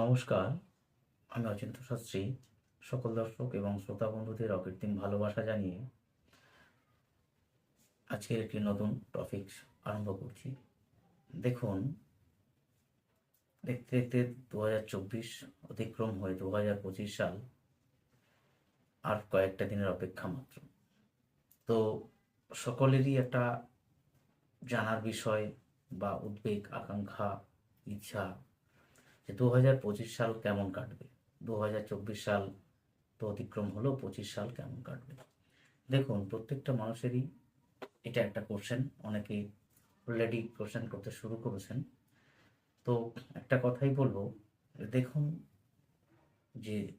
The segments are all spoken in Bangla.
নমস্কার, আমি অচিন্ত শাস্ত্রী। সকল দর্শক এবং শ্রোতা বন্ধুদের অকৃত্রিম ভালোবাসা জানিয়ে আজকের একটি নতুন টপিক আরম্ভ করছি। দেখুন, দেখতে দেখতে দু হাজার চব্বিশ অতিক্রম হয়ে দু হাজার পঁচিশ সাল আর কয়েকটা দিনের অপেক্ষা মাত্র। তো সকলেরই একটা জানার বিষয় বা উদ্বেগ, আকাঙ্ক্ষা, ইচ্ছা যে দু হাজার পঁচিশ সাল কেমন কাটবে? দু হাজার চব্বিশ সাল তো অতিক্রম হলো পঁচিশ সাল কেমন কাটবে? দেখুন, প্রত্যেকটা মানুষেরই এটা একটা কোশ্চেন অনেকে অলরেডি কোশ্চেন করতে শুরু করেছেন। তো একটা কথাই বলব, দেখুন যে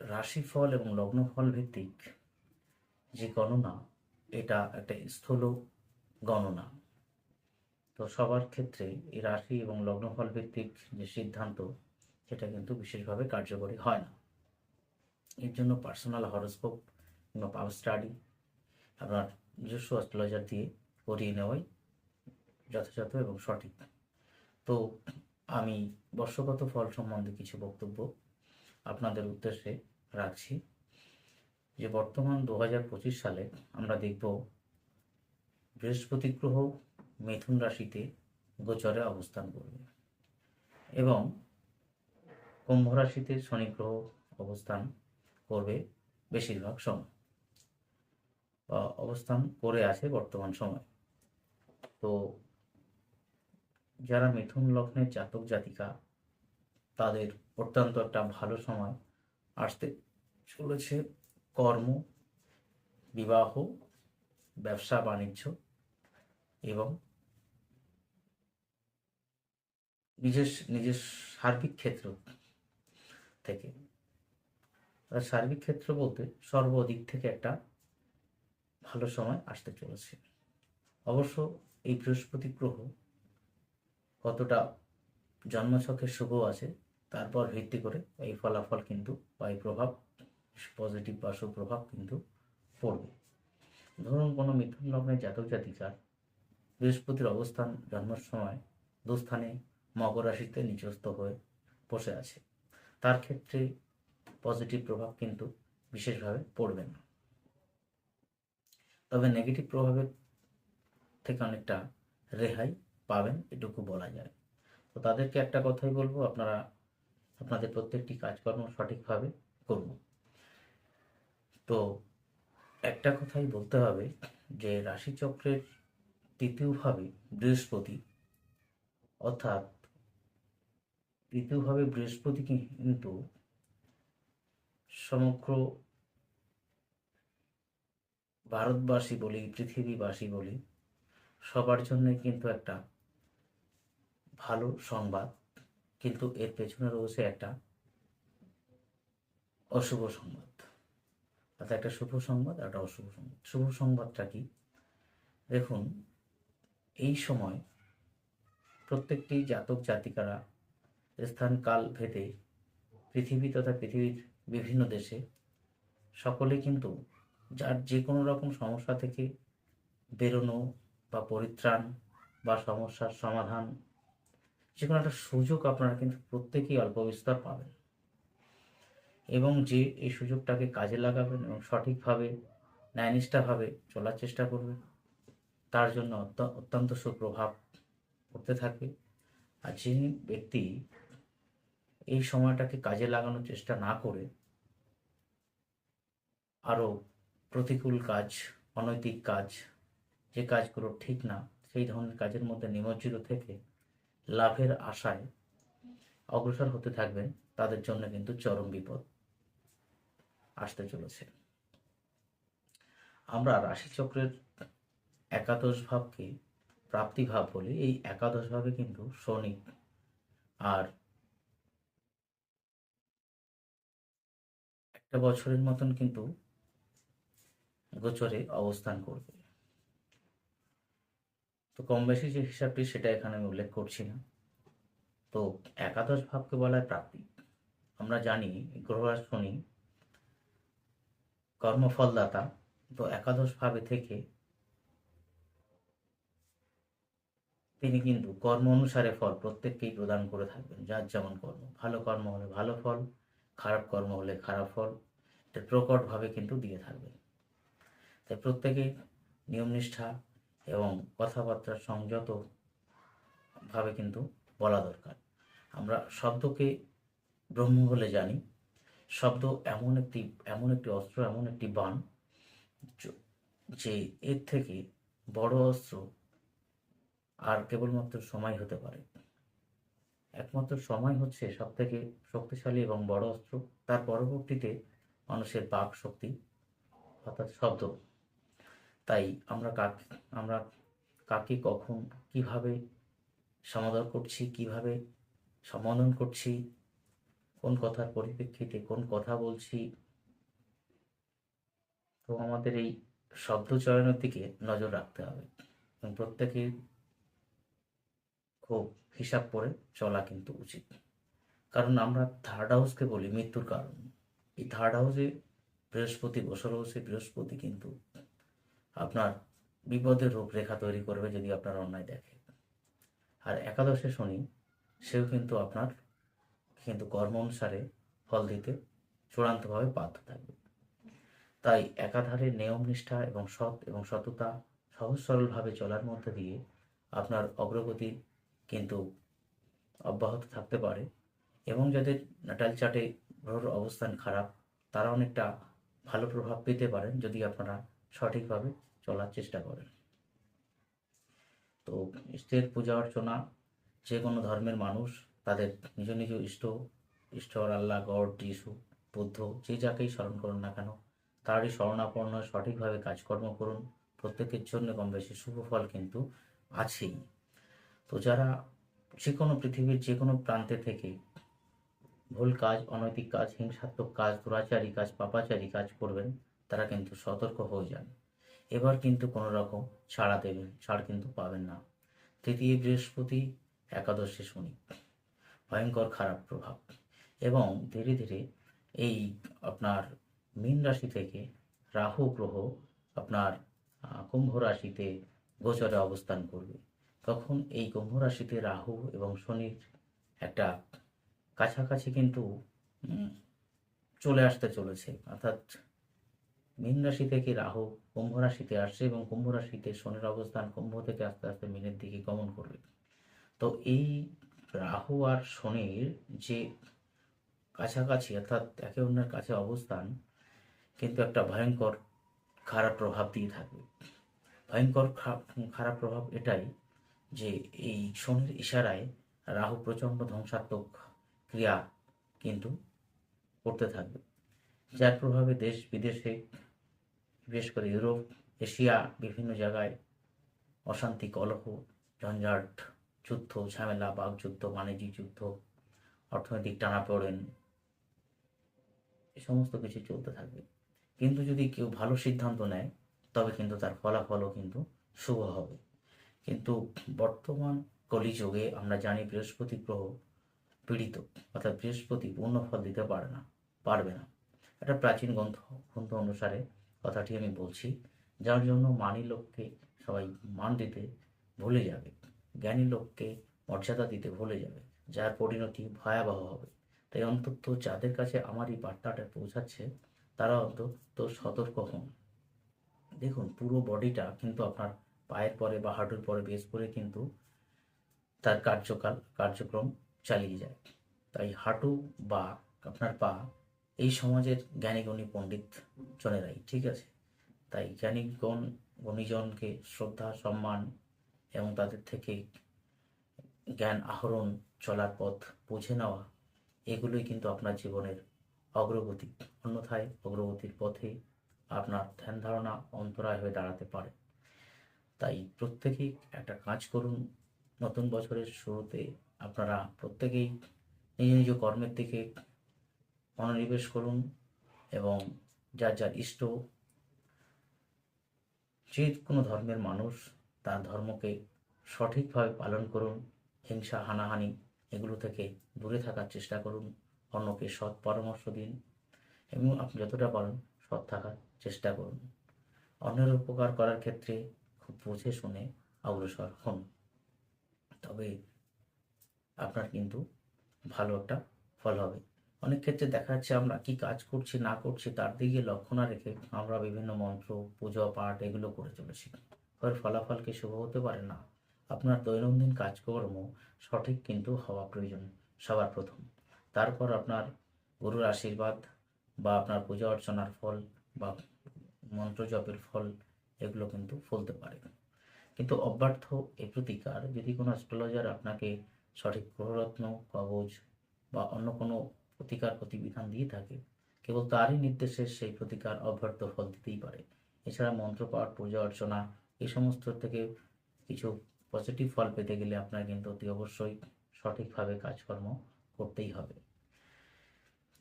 রাশিফল এবং লগ্নফল ভিত্তিক যে গণনা, এটা একটা স্থূল গণনা। তো সবার ক্ষেত্রে এই রাশি এবং লগ্নফল ভিত্তিক যে সিদ্ধান্ত, সেটা কিন্তু বিশেষভাবে কার্যকরী হয় না। এর জন্য পার্সোনাল হরোস্কোপ কিংবা পাওয়ার স্টাডি আপনার নিজস্ব অ্যাস্ট্রোলজার দিয়ে করিয়ে নেওয়াই যথাযথ এবং সঠিক। তো আমি বর্ষগত ফল সম্বন্ধে কিছু বক্তব্য আপনাদের উদ্দেশ্যে রাখছি। যে বর্তমান দু হাজার পঁচিশ সালে আমরা দেখব বৃহস্পতি গ্রহ মিথুন রাশিতে গোচরে অবস্থান করবে। এবং কুম্ভ রাশিতে শনি গ্রহ অবস্থান করবে বেশিরভাগ সময়। বা অবস্থান করে আছে বর্তমান সময়। তো যারা মিথুন লগ্নের জাতক জাতিকা, তাদের অত্যন্ত একটা ভালো সময় আসতে চলেছে। কর্ম, বিবাহ, ব্যবসা, বাণিজ্য এবং নিজের নিজের সার্বিক ক্ষেত্র থেকে। সার্বিক ক্ষেত্র বলতে সর্বদিক থেকে একটা ভালো সময় আসতে চলেছে। অবশ্য এই বৃহস্পতি গ্রহ কতটা জন্মছকে শুভ আছে, তারপর ভিত্তি করে এই ফলাফল কিন্তু বা এই প্রভাব পজিটিভ বা সুপ্রভাব কিন্তু পড়বে। ধরুন কোনো মিথুন লগ্নের জাতক জাতিকার বৃহস্পতির অবস্থান জন্মের সময় দুস্থানে মকর রাশিতে নিচস্থ হয়ে বসে আছে। তার ক্ষেত্রে পজিটিভ প্রভাব কিন্তু বিশেষভাবে পড়বে না। তবে নেগেটিভ প্রভাবের থেকে অনেকটা রেহাই পাবেন, এটুকু বলা যায়। তো তাদেরকে একটা কথাই বলব, আপনারা, আপনাদের প্রত্যেকটি কাজকর্ম সঠিকভাবে করুন। তো একটা কথাই বলতে হবে যে রাশিচক্রের তৃতীয়ভাবে বৃহস্পতি, অর্থাৎ তৃতীয়ভাবে বৃহস্পতি কিন্তু সমগ্র ভারতবাসী বলি, পৃথিবীবাসী বলি, সবার জন্যই কিন্তু একটা ভালো সংবাদ, কিন্তু এর পেছনে রয়েছে একটা অশুভ সংবাদ। অর্থাৎ একটা শুভ সংবাদ একটা অশুভ সংবাদ। শুভ সংবাদটা কি? দেখুন, এই সময় প্রত্যেকটি জাতক জাতিকারা স্থান কাল ভেদে পৃথিবী তথা পৃথিবীর বিভিন্ন দেশে সকলে কিন্তু যার যে কোনো রকম সমস্যা থেকে বেরোনো বা পরিত্রাণ বা সমস্যার সমাধান যে কোনো একটা সুযোগ আপনারা কিন্তু প্রত্যেকেই অল্প বিস্তার পাবেন। এবং যে এই সুযোগটাকে কাজে লাগাবেন এবং সঠিকভাবে, ন্যায়নিষ্ঠাভাবে চলার চেষ্টা করবেন, তার জন্য অত্যন্ত সুপ্রভাব পড়তে থাকবে। আর যিনি ব্যক্তি এই সময়টাকে কাজে লাগানোর চেষ্টা না করে আরও প্রতিকূল কাজ, অনৈতিক কাজ, যে কাজগুলো ঠিক না, সেই ধরনের কাজের মধ্যে নিমজ্জিত থেকে লাভের আশায় অগ্রসর হতে থাকবেন, তাদের জন্য কিন্তু চরম বিপদ আসতে চলেছে। আমরা রাশিচক্রের একাদশ ভাবকে প্রাপ্তি ভাব বলি। এই একাদশ ভাবে কিন্তু শনি আর একটা বছরের মতন কিন্তু গোচরে অবস্থান করবে। তো কম বেশি যে হিসাবটি সেটা এখানে আমি উল্লেখ করছি না। তো একাদশ ভাবকে বলা হয় প্রাপ্তি। আমরা জানি গ্রহরাজ শনি কর্মফলদাতা, তো একাদশ ভাবে থেকে তিনি কিন্তু কর্ম অনুসারে ফল প্রত্যেককেই প্রদান করে থাকবেন, যার যেমন কর্ম। ভালো কর্ম হলে ভালো ফল খারাপ কর্ম হলে খারাপ ফল, এটা প্রকটভাবে কিন্তু দিয়ে থাকবে। তাই প্রত্যেকে নিয়মনিষ্ঠা এবং কথাবার্তা সংযতভাবে কিন্তু বলা দরকার। আমরা শব্দকে ব্রহ্ম বলে জানি। শব্দ এমন একটি এমন একটি অস্ত্র, এমন একটি বান যে এর থেকে বড় অস্ত্র আর কেবলমাত্র সময় হতে পারে। একমাত্র সময় হচ্ছে সব থেকে শক্তিশালী এবং বড় অস্ত্র। তার পরবর্তীতে মানুষের বাক শক্তি, অর্থাৎ শব্দ। তাই আমরা কাক, আমরা কাকে কখন কীভাবে সমাদর করছি, কীভাবে সম্বোধন করছি, কোন কথার পরিপ্রেক্ষিতে কোন কথা বলছি। তো আমাদের এই শব্দ চয়নের দিকে নজর রাখতে হবে এবং প্রত্যেকের খুব হিসাব করে চলা কিন্তু উচিত। কারণ আমরা থার্ড হাউসকে বলি মৃত্যুর কারণ। এই থার্ড হাউসে বৃহস্পতি বসে রয়েছে বৃহস্পতি কিন্তু আপনার বিপদের রূপরেখা তৈরি করবে যদি আপনার অন্যায় দেখে। আর একাদশে শনি, সেও কিন্তু আপনার কিন্তু কর্ম অনুসারে ফল দিতে চূড়ান্তভাবে বাধ্য থাকবে। তাই একাধারে নিয়ম নিষ্ঠা এবং সৎ এবং সততা সহজ সরলভাবে চলার মধ্যে দিয়ে আপনার অগ্রগতি কিন্তু অব্যাহত থাকতে পারে। এবং যাদের নাটাল চার্টে গ্রহর অবস্থান খারাপ, তারা অনেকটা ভালো প্রভাব পেতে পারেন যদি আপনারা সঠিকভাবে চলার চেষ্টা করেন। তো ইষ্টের পূজা অর্চনা, যে কোনো ধর্মের মানুষ, তাদের নিজ নিজ ইষ্ট, ঈশ্বর, আল্লাহ, গড, যিশু, বুদ্ধ, যে যাকেই স্মরণ করুন না কেন, তারই স্মরণাপন্ন সঠিকভাবে কাজকর্ম করুন। প্রত্যেকের জন্য কম বেশি শুভ ফল কিন্তু আছেই। তো যারা যে কোনো পৃথিবীর যে কোনো প্রান্তে থেকে ভুল কাজ, অনৈতিক কাজ, হিংসাত্মক কাজ, দুরাচারী কাজ, পাপাচারী কাজ করবেন, তারা কিন্তু সতর্ক হয়ে যান। এবার কিন্তু কোনো রকম ছাড়া দেবেন, ছাড় কিন্তু পাবেন না। তৃতীয় বৃহস্পতি, একাদশে শনি। ভয়ঙ্কর খারাপ প্রভাব। এবং ধীরে ধীরে এই আপনার মীন রাশি থেকে রাহু গ্রহ আপনার কুম্ভ রাশিতে গোচরে অবস্থান করবে। তখন এই কুম্ভ রাশিতে রাহু এবং শনির একটা কাছাকাছি কিন্তু চলে আসতে চলেছে। অর্থাৎ মীন রাশি থেকে রাহু কুম্ভ রাশিতে আসছে এবং কুম্ভ রাশিতে শনির অবস্থান কুম্ভ থেকে আস্তে আস্তে মীনের দিকে গমন করবে। তো এই রাহু আর শনির যে কাছাকাছি, অর্থাৎ একে অন্যের কাছে অবস্থান, কিন্তু একটা ভয়ঙ্কর খারাপ প্রভাব দিয়ে থাকবে। ভয়ঙ্কর খারাপ প্রভাব এটাই যে এই শনির ইশারায় রাহু প্রচণ্ড ধ্বংসাত্মক ক্রিয়া কিন্তু করতে থাকবে। যার প্রভাবে দেশ বিদেশে, বিশেষ করে ইউরোপ, এশিয়া, বিভিন্ন জায়গায় অশান্তি, কলহ, ঝঞ্ঝাট, যুদ্ধ, ঝামেলা, বাকযুদ্ধ, বাণিজ্যিক যুদ্ধ, অর্থনৈতিক টানাপোড়েন, এ সমস্ত কিছু চলতে থাকবে। কিন্তু যদি কেউ ভালো সিদ্ধান্ত নেয়, তবে কিন্তু তার ফলাফলও কিন্তু শুভ হবে। কিন্তু বর্তমান কলিযুগে আমরা জানি বৃহস্পতি গ্রহ পীড়িত, অর্থাৎ বৃহস্পতি পূর্ণ ফল দিতে পারে না, পারবে না। একটা প্রাচীন গ্রন্থ গ্রন্থ অনুসারে কথাটি আমি বলছি, যার জন্য মানি লোককে সবাই মান দিতে ভুলে যাবে, জ্ঞানী লোককে মর্যাদা দিতে ভুলে যাবে, যার পরিণতি ভয়াবহ হবে। তাই অন্তত যাদের কাছে আমার এই বার্তাটা পৌঁছাচ্ছে, তারা অন্তত সতর্ক হন। দেখুন, পুরো বডিটা কিন্তু আপনার পায়ের পরে বা হাঁটুর পরে বেশ করে কিন্তু তার কার্যকাল, কার্যক্রম চালিয়ে যায়। তাই হাঁটু বা আপনার পা এই সমাজের জ্ঞানীগণী পণ্ডিত জনেরাই, ঠিক আছে? তাই জ্ঞানীগণ, গণীজনকে শ্রদ্ধা, সম্মান এবং তাদের থেকে জ্ঞান আহরণ চলার পথ বুঝে নেওয়া, এগুলোই কিন্তু আপনার জীবনের অগ্রগতি। অন্যথায় অগ্রগতির পথে আপনার ধ্যান ধারণা অন্তরায় হয়ে দাঁড়াতে পারে। তাই প্রত্যেকেই একটা কাজ করুন। নতুন বছরের শুরুতে আপনারা প্রত্যেকেই নিজ নিজ কর্মের দিকে মনোনিবেশ করুন এবং যার যার ইষ্ট, যে কোনো ধর্মের মানুষ তার ধর্মকে সঠিকভাবে পালন করুন। হিংসা, হানাহানি এগুলো থেকে দূরে থাকার চেষ্টা করুন। অন্যকে সৎ পরামর্শ দিন এবং আপনি যতটা পারেন সৎ থাকার চেষ্টা করুন। অন্যের উপকার করার ক্ষেত্রে খুব বুঝে শুনে অগ্রসর হন। তবে আপনার কিন্তু ভালো একটা ফল হবে। অনেক ক্ষেত্রে দেখা যাচ্ছে আমরা কি কাজ করছি, না করছি, তার দিকে লক্ষ্য না রেখে আমরা বিভিন্ন মন্ত্র, পুজো, পাঠ এগুলো করে চলেছি। ফলাফল কি শুভ হতে পারে? না। আপনার দৈনন্দিন কাজকর্ম সঠিক কিন্তু হওয়া প্রয়োজন সবার প্রথম। তারপর আপনার গুরুর আশীর্বাদ বা আপনার পূজা অর্চনার ফল বা মন্ত্র জপের ফল এগুলো কিন্তু ফলতে পারে। কিন্তু অব্যর্থ এই প্রতিকার যদি কোনো অ্যাস্ট্রোলজার আপনাকে সঠিক গ্রহরত্ন, কবজ বা অন্য কোনো প্রতিকার প্রতিবিধান দিয়ে থাকে, কেবল তারই নির্দেশে সেই প্রতিকার অব্যর্থ ফল দিতেই পারে। এছাড়া মন্ত্রপাঠ পূজা অর্চনা এই সমস্ত থেকে কিছু পজিটিভ ফল পেতে গেলে আপনার কিন্তু অতি অবশ্যই সঠিকভাবে কাজকর্ম করতেই হবে।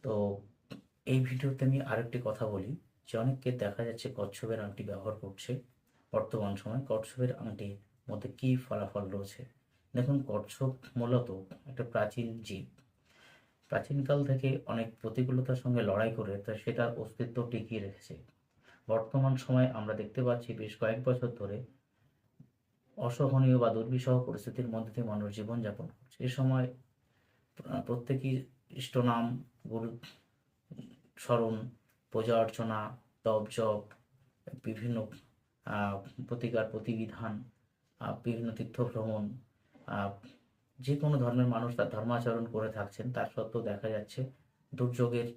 তো এই ভিডিওতে আমি আরেকটি কথা বলি। যে অনেককে দেখা যাচ্ছে কচ্ছপের আংটি ব্যবহার করছে। বর্তমান সময় কচ্ছপের আংটির মধ্যে কী ফলাফল রয়েছে? দেখুন, কচ্ছপ মূলত একটা প্রাচীন জীব। প্রাচীনকাল থেকে অনেক প্রতিকূলতার সঙ্গে লড়াই করে তা সেটার অস্তিত্ব টিকিয়ে রেখেছে। বর্তমান সময়ে আমরা দেখতে পাচ্ছি বেশ কয়েক বছর ধরে অসহনীয় বা দুর্বিষহ পরিস্থিতির মধ্যে দিয়ে মানুষ জীবনযাপন করছে। এ সময় প্রত্যেকই ইষ্টনাম গুরু, স্মরণ পূজা অর্চনা, তপ জপ, বিভিন্ন প্রতিকার প্রতিবিধান বিভিন্ন তীর্থ ভ্রমণ যে কোনো ধর্মের মানুষ তার ধর্মাচরণ করে থাকছেন, তার সত্ত্বেও দেখা যাচ্ছে দুর্যোগের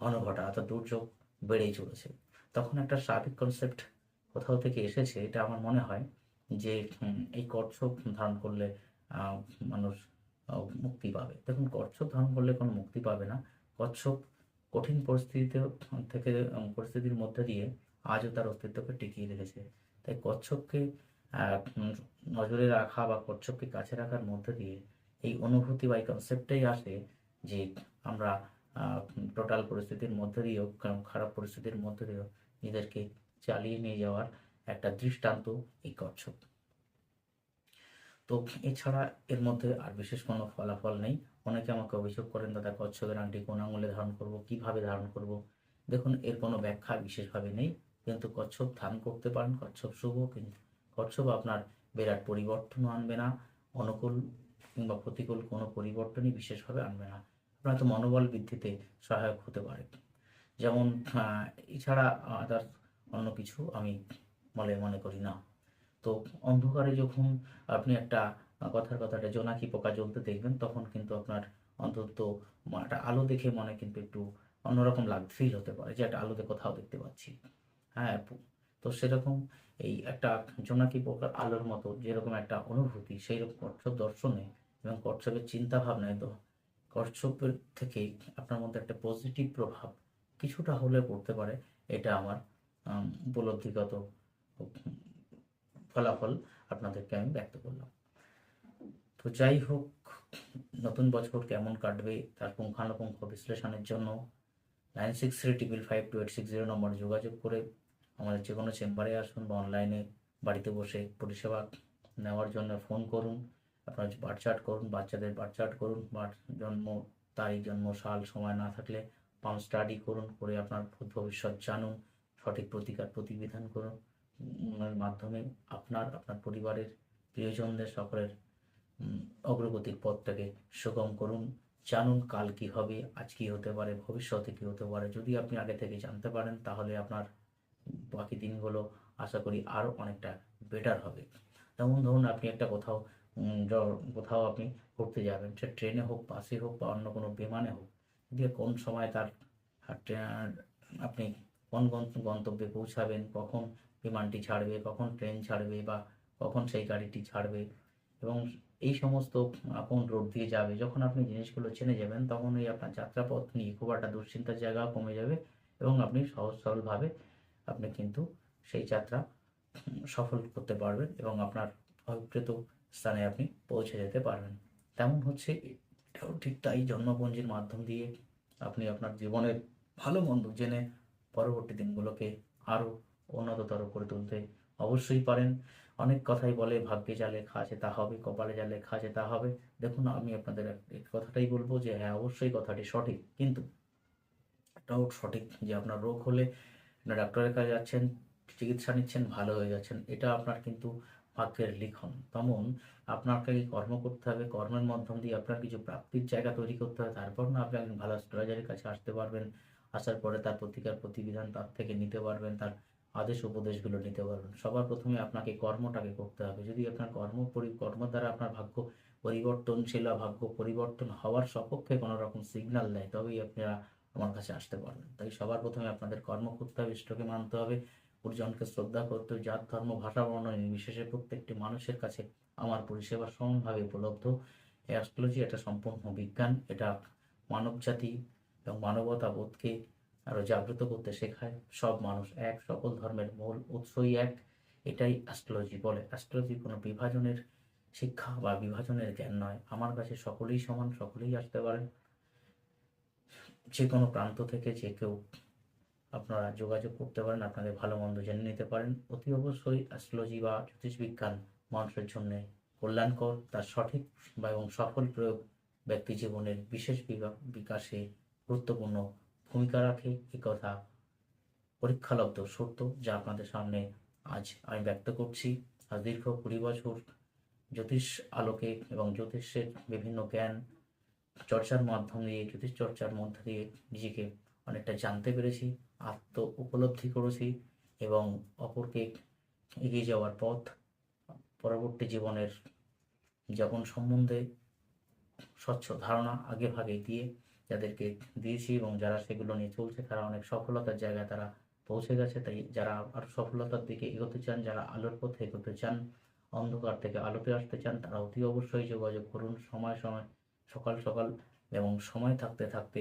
ঘন ঘটা অর্থাৎ দুর্যোগ বেড়েই চলেছে। তখন একটা স্বাভাবিক কনসেপ্ট কোথাও থেকে এসেছে, এটা আমার মনে হয় যে এই কচ্ছপ ধারণ করলে মানুষ মুক্তি পাবে। দেখুন, কচ্ছপ ধারণ করলে কোনো মুক্তি পাবে না। কচ্ছপ কঠিন পরিস্থিতিতে থেকে পরিস্থিতির মধ্যে দিয়ে আজও তার অস্তিত্বকে টিকিয়ে রেখেছে। তাই কচ্ছপকে নজরে রাখা বা কচ্ছপকে কাছে রাখার মধ্যে দিয়ে এই অনুভূতি বা এই কনসেপ্টটাই আসে যে আমরা টোটাল পরিস্থিতির মধ্যে দিয়েও খারাপ পরিস্থিতির মধ্যে দিয়েও নিজেদেরকে চালিয়ে নিয়ে যাওয়ার একটা দৃষ্টান্ত এই কচ্ছপ। তো এছাড়া এর মধ্যে আর বিশেষ কোনো ফলাফল নেই। অনেকে আমাকে অভিযোগ করেন, দাদা, কচ্ছপের আংটি কোন আঙুলে ধারণ করব? কীভাবে ধারণ করব? দেখুন, এর কোনো ব্যাখ্যা বিশেষভাবে নেই। কিন্তু কচ্ছপ ধারণ করতে পারেন, কচ্ছপ শুভ, কিন্তু কচ্ছপ আপনার বিরাট পরিবর্তনও আনবে না, অনুকূল কিংবা প্রতিকূল কোনো পরিবর্তনই বিশেষভাবে আনবে না। আপনার তো মনোবল বৃদ্ধিতে সহায়ক হতে পারে। যেমন এছাড়া আদার অন্য কিছু আমি বলে মনে করি না। তো অন্ধকারে যখন আপনি একটা কথার কথাটা জোনাকি পোকা জ্বলতে দেখবেন তখন কিন্তু আপনার অন্তত একটা আলো দেখে মনে কিন্তু একটু অন্যরকম লাগ ফিল হতে পারে যে একটা আলোতে কোথাও দেখতে পাচ্ছি। হ্যাঁ তো সেরকম এই একটা জোনাকি পোকার আলোর মতো যেরকম একটা অনুভূতি সেই রকম কচ্ছপ দর্শনে এবং কচ্ছপের চিন্তা ভাবনায় তো কচ্ছপের থেকে আপনার মধ্যে একটা পজিটিভ প্রভাব কিছুটা হলে পড়তে পারে এটা আমার আম, উপলব্ধিগত ফলাফল আপনাদেরকে আমি ব্যক্ত করলাম। তো যাই হোক, নতুন বছর কেমন কাটবে, তার পুঙ্খানুপুঙ্খ বিশ্লেষণের জন্য nine six three triple five two eight six zero নম্বরে যোগাযোগ করে আমাদের যে কোনো চেম্বারে আসুন বা অনলাইনে বাড়িতে বসে পরিষেবা নেওয়ার জন্য ফোন করুন, আপনার বার্থ চার্ট করুন, বাচ্চাদের বার্থ চার্ট করুন জন্ম তারিখ, জন্ম সাল, সময় না থাকলে পাম স্টাডি করুন, করে আপনার ভবিষ্যৎ জানুন, সঠিক প্রতিকার প্রতিবিধান করুন। মাধ্যমে আপনার আপনার পরিবারের প্রিয়জনদের, সকলের অগ্রগতির পথটাকে সুগম করুন। জানুন কাল কি হবে, আজ কি হতে পারে, ভবিষ্যতে কি হতে পারে। যদি আপনি আগে থেকে জানতে পারেন, তাহলে আপনার বাকি দিনগুলো আশা করি আরও অনেকটা বেটার হবে। যেমন ধরুন, আপনি একটা কোথাও কোথাও আপনি ঘুরতে যাবেন, সে ট্রেনে হোক, বাসে হোক বা অন্য কোনো বিমানে হোক দিয়ে কোন সময় তার আপনি কোন গন্ত- গন্তব্যে পৌঁছাবেন, কখন বিমানটি ছাড়বে, কখন ট্রেন ছাড়বে বা কখন সেই গাড়িটি ছাড়বে এবং এই সমস্ত কোন রোড দিয়ে যাবে, যখন আপনি জিনিসগুলো চেনে যাবেন, তখন ওই আপনার যাত্রাপথ নিয়ে খুব একটা দুশ্চিন্তার জায়গা কমে যাবে এবং আপনি সহজ সরলভাবে আপনি কিন্তু সেই যাত্রা সফল করতে পারবেন এবং আপনার অভিপ্রেত স্থানে আপনি পৌঁছে যেতে পারবেন। তেমন হচ্ছে এটাও ঠিক তাই জন্মপঞ্জির মাধ্যম দিয়ে আপনি আপনার জীবনের ভালো মন্দ জেনে পরবর্তী দিনগুলোকে আরও উন্নততর করে তুলতে অবশ্যই পারেন। অনেক কথাই বলে, ভাগ্যে যা লেখা আছে তা হবে, কপালে যা লেখা আছে তা হবে। দেখুন, আমি আপনাদের কথাটাই বলব যে হ্যাঁ অবশ্যই কথাটি সঠিক। কিন্তু এটাও সঠিক যে আপনার রোগ হলে ডাক্তারের কাছে যাচ্ছেন, চিকিৎসা নিচ্ছেন, ভালো হয়ে যাচ্ছেন, এটা আপনার কিন্তু ভাগ্যের লিখন। তেমন আপনাকে কর্ম করতে হবে, কর্মের মাধ্যম দিয়ে আপনার কিছু প্রাপ্তির জায়গা তৈরি করতে হবে, তারপর না আপনি ভালো অ্যাস্ট্রোলজারের কাছে আসতে পারবেন। আসার পরে তার প্রতিকার প্রতিবিধান তার থেকে নিতে পারবেন, তার আদেশ উপদেশগুলো নিতে পারবেন। সবার প্রথমে আপনাকে কর্মটাকে করতে হবে। যদি আপনার কর্ম কর্ম দ্বারা আপনার ভাগ্য পরিবর্তনশীল ভাগ্য পরিবর্তন হওয়ার সপক্ষে কোনো রকম সিগন্যাল দেয় তবেই আপনারা আমার কাছে আসতে পারবেন। তাই সবার প্রথমে আপনাদের কর্ম করতে হবে, ইষ্টকে মানতে হবে। গুরুজনকে শ্রদ্ধা করতে হবে। জাত, ধর্ম, ভাষা, বর্ণ নির্বিশেষে প্রত্যেকটি মানুষের কাছে আমার পরিষেবা সমানভাবে উপলব্ধ। এই অ্যাস্ট্রোলজি এটা সম্পূর্ণ বিজ্ঞান। এটা মানব জাতি এবং মানবতা বোধকে আরও জাগ্রত করতে শেখায়। সব মানুষ এক, সকল ধর্মের মূল উৎসই এক। এটাই অ্যাস্ট্রোলজি বলে। অ্যাস্ট্রোলজি কোনো বিভাজনের শিক্ষা বা বিভাজনের জ্ঞান নয়। আমার কাছে সকলেই সমান, সকলেই আসতে পারেন যে কোনো প্রান্ত থেকে যে কেউ আপনারা যোগাযোগ করতে পারেন, আপনাদের ভালো মন্দ জেনে নিতে পারেন। অতি অবশ্যই অ্যাস্ট্রোলজি বা জ্যোতিষবিজ্ঞান মানুষের জন্য কল্যাণকর। তার সঠিক বা এবং সফল প্রয়োগ ব্যক্তি জীবনের বিশেষ বিকাশে গুরুত্বপূর্ণ ভূমিকা রাখে এ কথা। পরীক্ষালব্ধ সত্য যা আপনাদের সামনে আজ আমি ব্যক্ত করছি। আজ দীর্ঘ কুড়ি বছর জ্যোতিষ আলোকে এবং জ্যোতিষের বিভিন্ন জ্ঞান চর্চার মাধ্যম দিয়ে, জ্যোতিষ চর্চার মধ্য দিয়ে নিজেকে অনেকটা জানতে পেরেছি, আত্ম উপলব্ধি করেছি এবং অপরকে এগিয়ে যাওয়ার পথ, পরবর্তী জীবনের যাপন সম্বন্ধে স্বচ্ছ ধারণা আগে ভাগে দিয়ে যাদেরকে দিয়েছি এবং যারা সেগুলো নিয়ে চলছে, তারা অনেক সফলতার জায়গায় তারা পৌঁছে গেছে। তাই যারা আরও সফলতার দিকে এগোতে চান, যারা আলোর পথে এগোতে চান, অন্ধকার থেকে আলোতে আসতে চান, তারা অতি অবশ্যই যোগাযোগ করুন সময় সময়, সকাল সকাল এবং সময় থাকতে থাকতে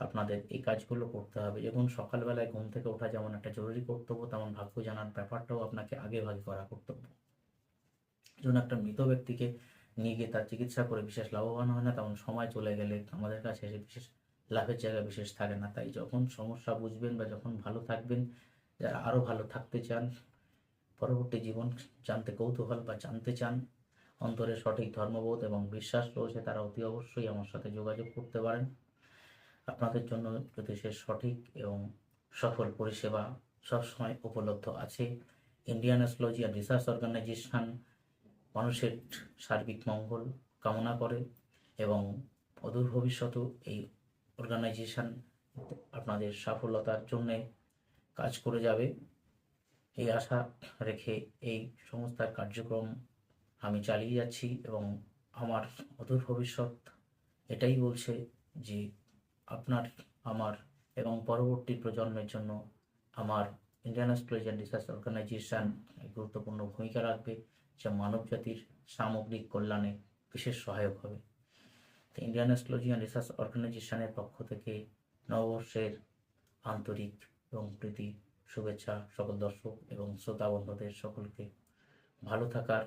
আপনাদের এই কাজগুলো করতে হবে। যেমন সকালবেলায় ঘুম থেকে ওঠা যেমন একটা জরুরি কর্তব্য, তেমন ভাগ্য জানার ব্যাপারটাও আপনাকে আগে ভাগে করা কর্তব্য। যেমন একটা মৃত ব্যক্তিকে নিয়ে গিয়ে তার চিকিৎসা করে বিশেষ লাভবান হয় না, তেমন সময় চলে গেলে আমাদের কাছে এসে বিশেষ লাভের জায়গা বিশেষ থাকে না। তাই যখন সমস্যা বুঝবেন বা যখন ভালো থাকবেন, যারা আরও ভালো থাকতে চান, পরবর্তী জীবন জানতে কৌতূহল বা জানতে চান অন্তরে সঠিক ধর্মবোধ এবং বিশ্বাস রয়েছে, তারা অতি অবশ্যই আমার সাথে যোগাযোগ করতে পারেন। আপনাদের জন্য জ্যোতিষের সঠিক এবং সফল পরিষেবা সবসময় উপলব্ধ আছে। Indian astrology and research organisation মানুষের সার্বিক মঙ্গল কামনা করে এবং অদূর ভবিষ্যতেও এই অর্গানাইজেশন আপনাদের সফলতার জন্যে কাজ করে যাবে। এই আশা রেখে এই সংস্থার কার্যক্রম আমি চালিয়ে যাচ্ছি এবং আমার অদূর ভবিষ্যৎ এটাই বলছে যে আপনার, আমার এবং পরবর্তী প্রজন্মের জন্য আমার ইন্ডিয়ান অ্যাস্ট্রোলজি রিসার্চ অর্গানাইজেশন গুরুত্বপূর্ণ ভূমিকা রাখবে। যা মানব জাতির সামগ্রিক কল্যাণে বিশেষ সহায়ক হবে। তো ইন্ডিয়ান অ্যান্ড রিসার্চ অর্গানাইজেশনের পক্ষ থেকে নববর্ষের আন্তরিক এবং প্রীতি, শুভেচ্ছা সকল দর্শক এবং শ্রোতা বন্ধুদের সকলকে। ভালো থাকার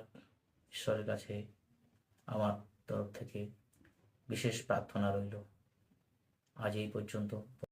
ঈশ্বরের কাছে আমার তরফ থেকে বিশেষ প্রার্থনা রইল। আজ এই পর্যন্ত।